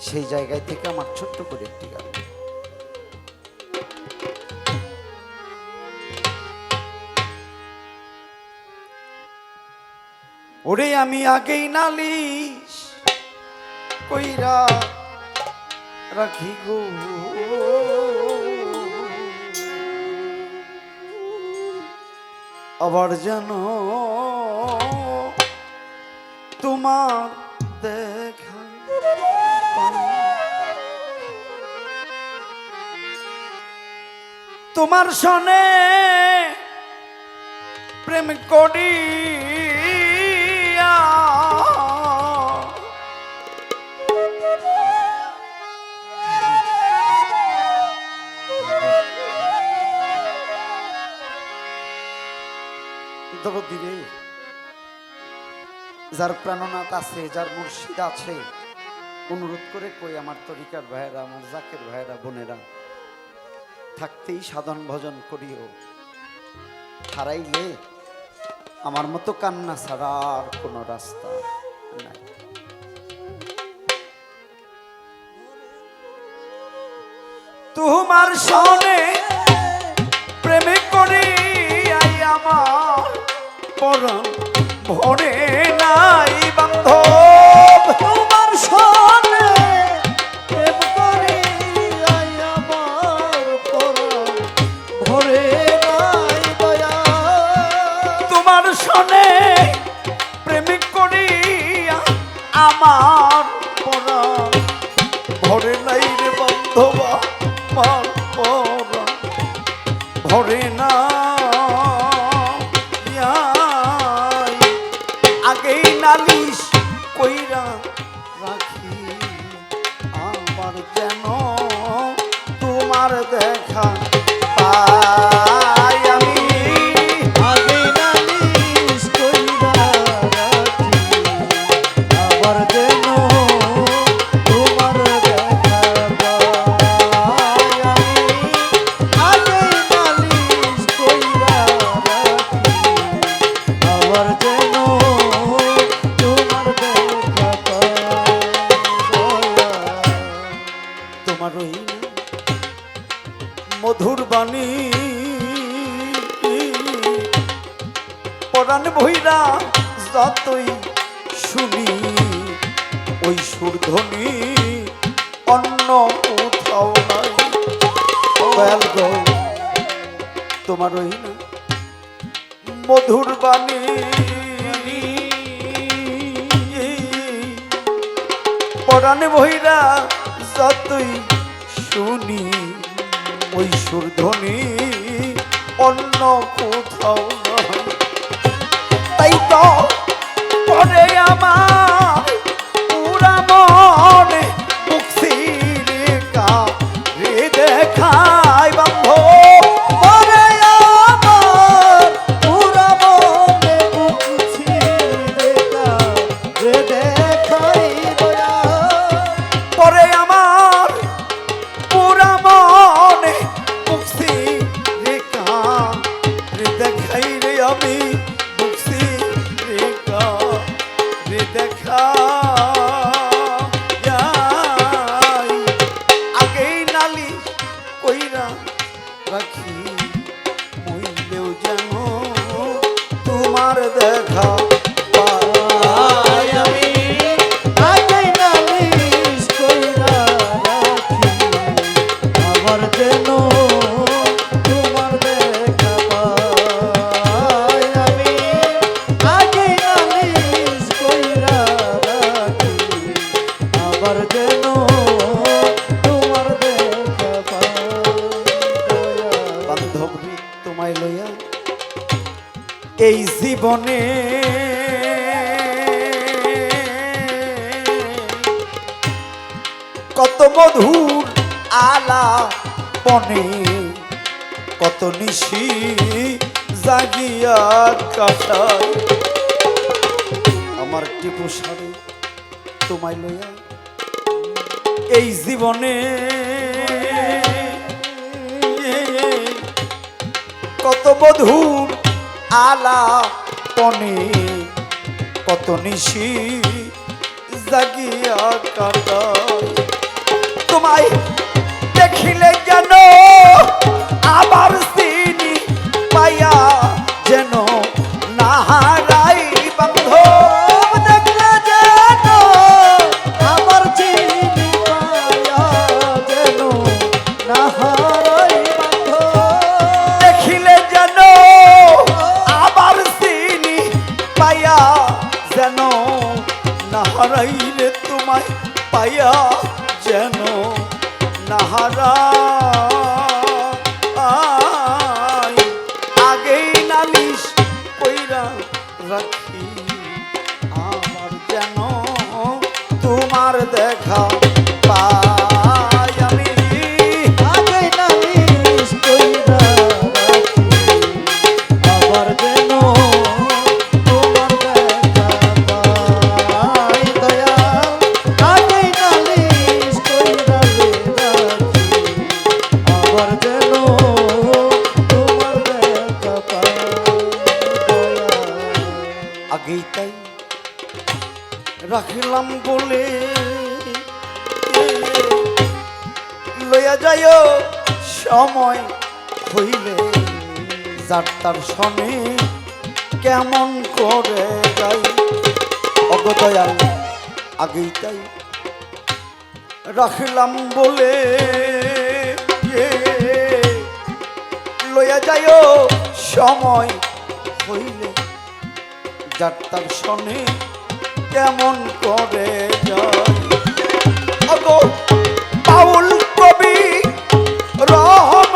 সেই জায়গায় থেকে আমার ছোট্ট করে একটি গান ওরে আমি আগেই নালিশ কইরা রাখি গো। আবার যেন তোমার দেখা তোমার সনে প্রেম করিয়া। দরদি রে যার প্রাণনাথ আছে, যার মুর্শিদ আছে, অনুরোধ করে কই আমার তরিকার ভাইয়েরা, আমার জাকের ভাইয়েরা, বোনেরা থাকতেই সাধন ভজন করিও। হারাইলে আমার মতো কান্না ছাড়া কোনো রাস্তা তোমার সনে প্রেমে করে আমার পরম ভরে নাই। নাই রে বান্ধবা, মার পরা। ভরে না আগেই নালিশ কইরা রাখি। আমার যেন তোমার দেখা তোমার ওই মধুর বাণী। পরাণ ভৈরা যতই শুনি, ওই সুরধ্বনি অন্য কোথাও নাই। তোমার ওই না মধুর বাণী। পরাণ ভৈরা যতই শুনি ওই সুরধ্বনি অন্য কোথাও তাই তো পরে আমার রাখি মইলেও যেন তোমার দেখা যেন তোমায় লইয়া এই জীবনে কত মধুর আলা বনে কত নিশি জাগিয়া কাটায় আমার টিপু সারে তোমায় লইয়া। এই জীবনে কত বধুর আলা পনে। কত নিশি জাগিয়া কাটা তোমায় দেখিলে জানো ಭಯ রাখিলাম বলে। লইয়া যাইও, সময় হইলে যাত্রার তার স্বামী কেমন করে যাই? অগতয়াল আগেই তাই। রাখিলাম বলে ইয়ে। লইয়া যাইও, সময় হইলে যাত্রার তার সনে কেমন করে যায়? পাউল কবি রহম